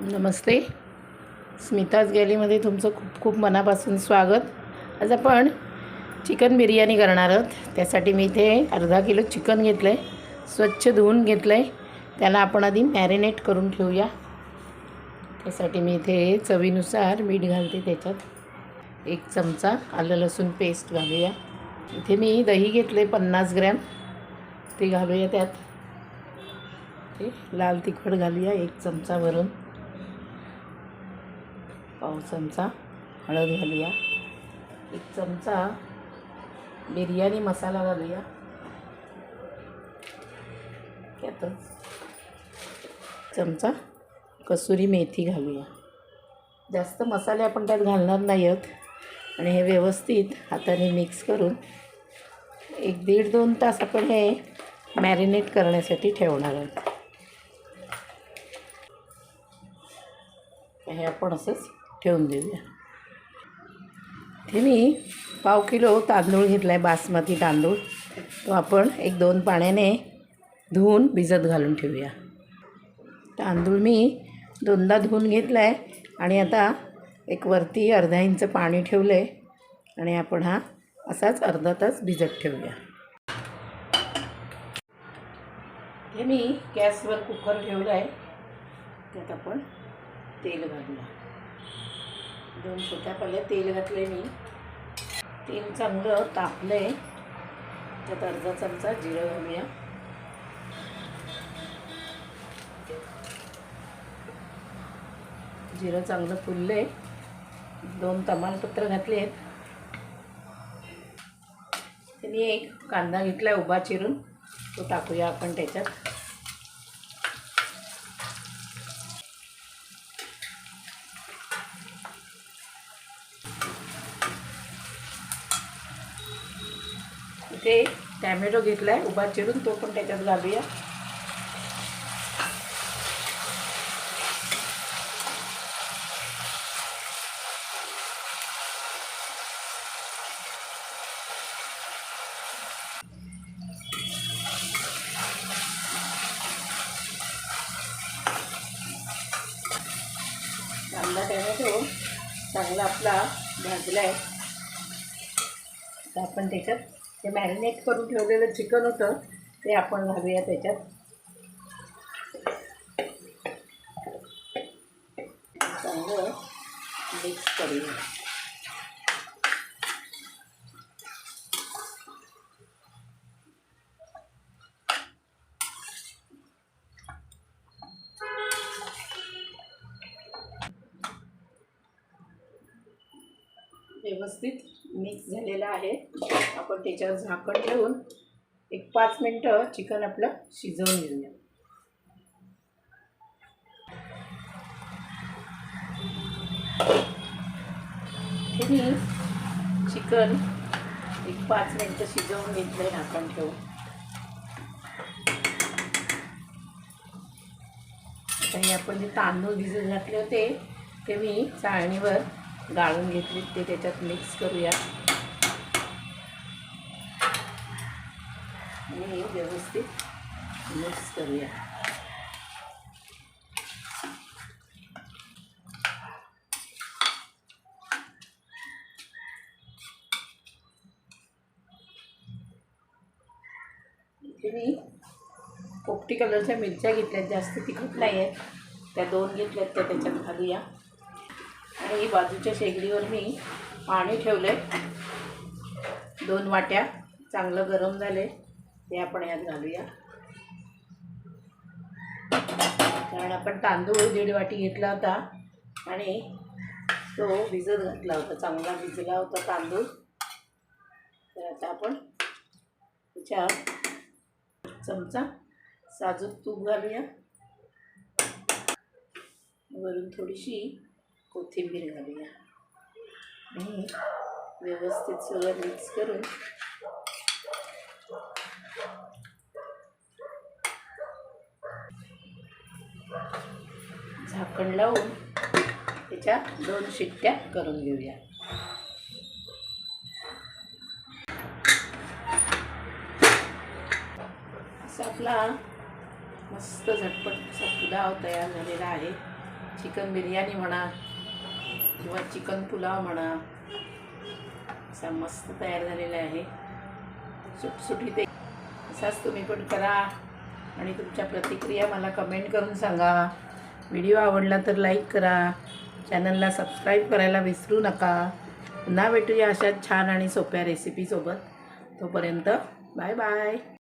नमस्ते. स्मिताज गॅलीमध्ये तुमचं खूप खूप मनापासून स्वागत. आज आपण चिकन बिर्याणी करणार आहोत. त्यासाठी मी इथे अर्धा किलो चिकन घेतलं आहे स्वच्छ धुवून घेतलं आहे त्याला आपण आधी मॅरिनेट करून ठेवूया. त्यासाठी मी इथे चवीनुसार मीठ घालते त्याच्यात. एक चमचा आलं लसूण पेस्ट घालूया. इथे मी दही घेतले पन्नास ग्रॅम. ते घालूया त्यात. ते लाल तिखट घालूया एक चमचा भरून पाव चमचा हळद घालूया. एक चमचा बिर्याणी मसाला घालूया. त्यातच चमचा कसुरी मेथी घालूया. जास्त मसाले आपण त्यात घालणार नाही आहोत आणि हे व्यवस्थित हाताने मिक्स करून एक दीड दोन तास आपण हे मॅरिनेट करण्यासाठी ठेवणार आहोत. हे आपण असंच ठेवून देऊया. हे मी पाव किलो तांदूळ घेतला आहे बासमती तांदूळ. तो आपण एक दोन पाण्याने धुवून भिजत घालून ठेवूया. तांदूळ मी दोनदा धुवून घेतला आहे आणि आता एक वरती अर्धा इंच पाणी ठेवलं आहे आणि आपण हा असाच अर्धा तास भिजत ठेवूया. हे मी गॅसवर कुकर ठेवला आहे त्यात आपण तेल घालूया. दोन छोट्या पल्ल्या तेल घातले मी. तेल चांगलं तापलं आहे त्यात अर्धा चमचा जिरं घालूया. जिरं चांगलं फुललं आहे दोन तमालपत्र घातले आहेत त्यांनी एक कांदा घेतला उभा चिरून. तो टाकूया आपण त्याच्यात. इथे टॅमॅटो घेतला आहे उभा चिरून तो पण त्याच्यात घालूया. कांदा टॅमॅटो चांगला आपला भाजला आहे आपण त्याच्यात ते मॅरिनेट करून ठेवलेलं चिकन होतं ते आपण घालूया त्याच्यात. चांगलं मिक्स करूया व्यवस्थित मिक्स झालेला आहे. आपण त्याच्यावर झाकण ठेवून एक पाच मिनटं चिकन आपलं शिजवून घेऊया. चिकन एक पाच मिनटं शिजवून घेतलं आहे झाकण ठेवून. आता हे आपण जे तांदूळ भिजत घातले होते ते मी चाळणीवर गाळून घेतली ते त्याच्यात मिक्स करूया. आणि हे व्यवस्थित मिक्स करूया. तुम्ही मी पोपटी कलरच्या मिरच्या घेतल्यात जास्त तिखट नाही आहेत त्या दोन घेतल्यात त्या त्याच्यात घालूया. आणि बाजूच्या शेगडीवर मी पाणी ठेवलं आहे दोन वाट्या चांगलं गरम झाले ते आपण यात घालूया. कारण आपण तांदूळ दीड वाटी घेतला होता आणि तो भिजत घातला होता चांगला भिजला होता तांदूळ. तर आता आपण त्याच्यात चमचा साजूक तूप घालूया. वरून थोडीशी कोथिंबीर घालूया. आणि व्यवस्थित सगळं मिक्स करून झाकण लावून त्याच्या दोन शिट्ट्या करून घेऊया. असा आपला मस्त झटपट असा पुलाव तयार झालेला आहे. चिकन बिर्याणी म्हणा किंवा चिकन पुलाव म्हणा असा मस्त तयार झालेला आहे. सुटसुटीत असाच तुम्ही पण करा आणि तुमच्या प्रतिक्रिया मला कमेंट करून सांगा. व्हिडिओ आवडला तर लाईक करा. चॅनलला सबस्क्राईब करायला विसरू नका. पुन्हा भेटूया अशा छान आणि सोप्या रेसिपीसोबत तोपर्यंत बाय बाय